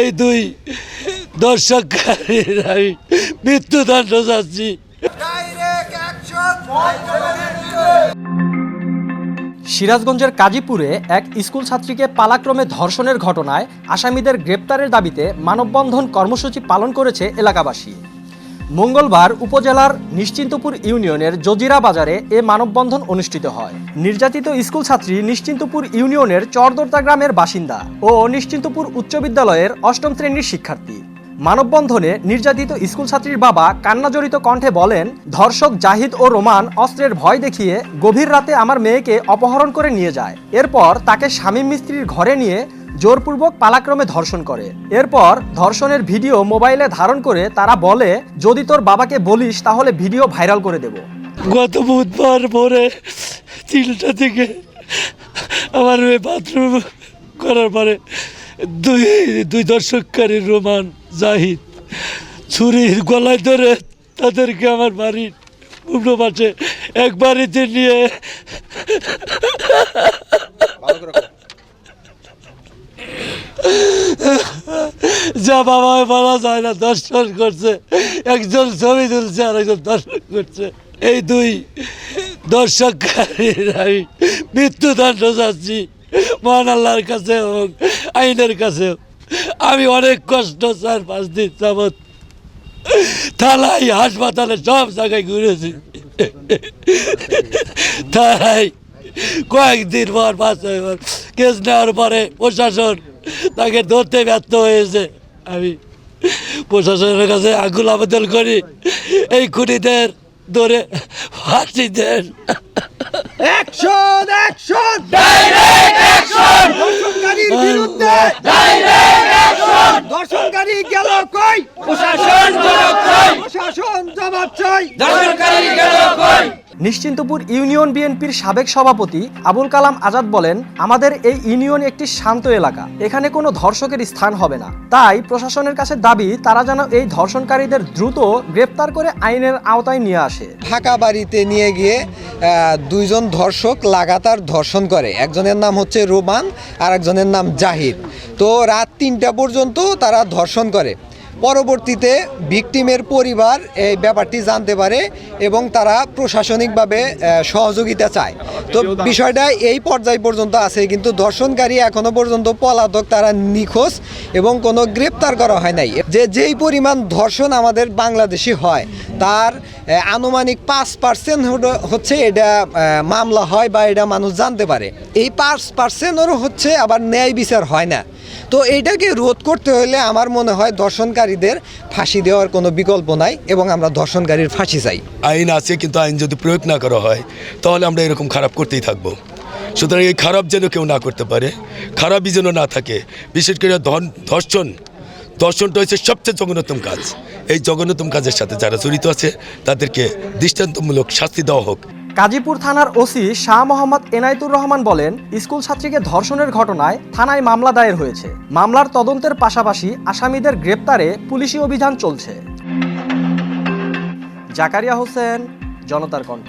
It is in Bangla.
এই দুই দর্শক আমি মৃত্যুদণ্ড চাচ্ছি। সিরাজগঞ্জের কাজীপুরে এক স্কুল ছাত্রীকে পালাক্রমে ধর্ষণের ঘটনায় আসামিদের গ্রেপ্তারের দাবিতে মানববন্ধন কর্মসূচি পালন করেছে এলাকাবাসী। মঙ্গলবার উপজেলার নিশ্চিন্তপুর ইউনিয়নের জজিরা বাজারে এ মানববন্ধন অনুষ্ঠিত হয়। নির্যাতিত স্কুল ছাত্রী নিশ্চিন্তপুর ইউনিয়নের চরদোর্তা গ্রামের বাসিন্দা ও নিশ্চিন্তপুর উচ্চ বিদ্যালয়ের অষ্টম শ্রেণির শিক্ষার্থী। মানববন্ধনে নির্যাতিত স্কুল ছাত্রীর বাবা কান্নাজড়িত কণ্ঠে বলেন, ধর্ষক জাহিদ ও রোমান অস্ত্রের ভয় দেখিয়ে গভীর রাতে আমার মেয়েকে অপহরণ করে নিয়ে যায়। এরপর তাকে স্বামী মিস্ত্রির ঘরে নিয়ে জোরপূর্বক পালাক্রমে ধর্ষণ করে। এরপর ধর্ষণের ভিডিও মোবাইলে ধারণ করে তারা বলে যদি তোর বাবাকে বলিস তাহলে ভিডিও ভাইরাল করে দেব। গত বুধবার ভোরে তিনটা থেকে আমার মেয়ে বাথরুম করার পরে দুই দুই দর্শককারী রোমান জাহিদ ছুরির গলায় ধরে তাদেরকে আমার বাড়ির পূর্ণ পাশে এক বাড়িতে নিয়ে যা বাবা বলা যায় না, দর্শন করছে। একজন ছবি তুলছে আর একজন দর্শন করছে। এই দুই দর্শককারীর আমি মৃত্যুদণ্ড চাচ্ছি, মহান আল্লাহর কাছে হোক, আইনের কাছেও আমি অনেক কষ্ট চার পাঁচ দিন যাবৎ থালাই হাসপাতালে সব জায়গায় ঘুরেছি। তাই কয়েকদিন পর পাঁচ ছয় পর কেস নেওয়ার পরে প্রশাসন তাকে ধরতে ব্যর্থ হয়েছে। আমি প্রশাসনের কাছে আকুল আবেদন করি এই খুনিদের ধরে ফাঁসি দেন! দর্শনকারীর বিরুদ্ধে! Action! দর্শনকারী গেল কই? প্রশাসন জবাব চাই প্রশাসন জবাব চাই। নিশ্চিন্তপুর ইউনিয়ন বিএনপির সাবেক সভাপতি আবুল কালাম আজাদ বলেন, আমাদের এই ইউনিয়ন একটি শান্ত এলাকা। এখানে কোনো ধর্ষকের স্থান হবে না। তাই প্রশাসনের কাছে দাবি, তারা যেন এই ধর্ষণকারীদের দ্রুত গ্রেপ্তার করে আইনের আওতায় নিয়ে আসে। ঢাকা বাড়িতে নিয়ে গিয়ে দুইজন ধর্ষক লাগাতার ধর্ষণ করে। একজনের নাম হচ্ছে রোমান আর একজনের নাম জাহিদ। তো রাত তিনটা পর্যন্ত তারা ধর্ষণ করে। পরবর্তীতে ভিকটিমের পরিবার এই ব্যাপারটি জানতে পারে এবং তারা প্রশাসনিকভাবে সহযোগিতা চায়। তো বিষয়টা এই পর্যায় পর্যন্ত আছে, কিন্তু ধর্ষণকারী এখনও পর্যন্ত পলাতক, তারা নিখোঁজ এবং কোনো গ্রেপ্তার করা হয় নাই। যে যেই পরিমাণ ধর্ষণ আমাদের বাংলাদেশে হয়, তার আনুমানিক পাঁচ পার্সেন্ট হচ্ছে এটা মামলা হয় বা এটা মানুষ জানতে পারে। এই পাঁচ পার্সেন্টেরও হচ্ছে আবার ন্যায় বিচার হয় না। তো এইটাকে রোধ করতে হলে আমার মনে হয় দর্শনকারীদের ফাঁসি দেওয়ার কোনো বিকল্প নাই এবং আমরা দর্শনকারীর ফাঁসি চাই। আইন আছে, কিন্তু আইন যদি প্রয়োগ না করা হয়, তাহলে আমরা এরকম খারাপ করতেই থাকব। সুতরাং এই খারাপ যেন কেউ না করতে পারে, খারাপই যেন না থাকে, বিশেষ করে ধন, ধর্ষণ। ধর্ষণটা হচ্ছে সবচেয়ে জঘন্যতম কাজ। এই জঘন্যতম কাজের সাথে যারা জড়িত আছে, তাদেরকে দৃষ্টান্তমূলক শাস্তি দেওয়া হোক। কাজীপুর থানার ওসি শাহ মোহাম্মদ এনায়তুর রহমান বলেন, স্কুল ছাত্রীকে ধর্ষণের ঘটনায় থানায় মামলা দায়ের হয়েছে। মামলার তদন্তের পাশাপাশি আসামিদের গ্রেপ্তারে পুলিশি অভিযান চলছে। জাকারিয়া হোসেন, জনতার কণ্ঠ।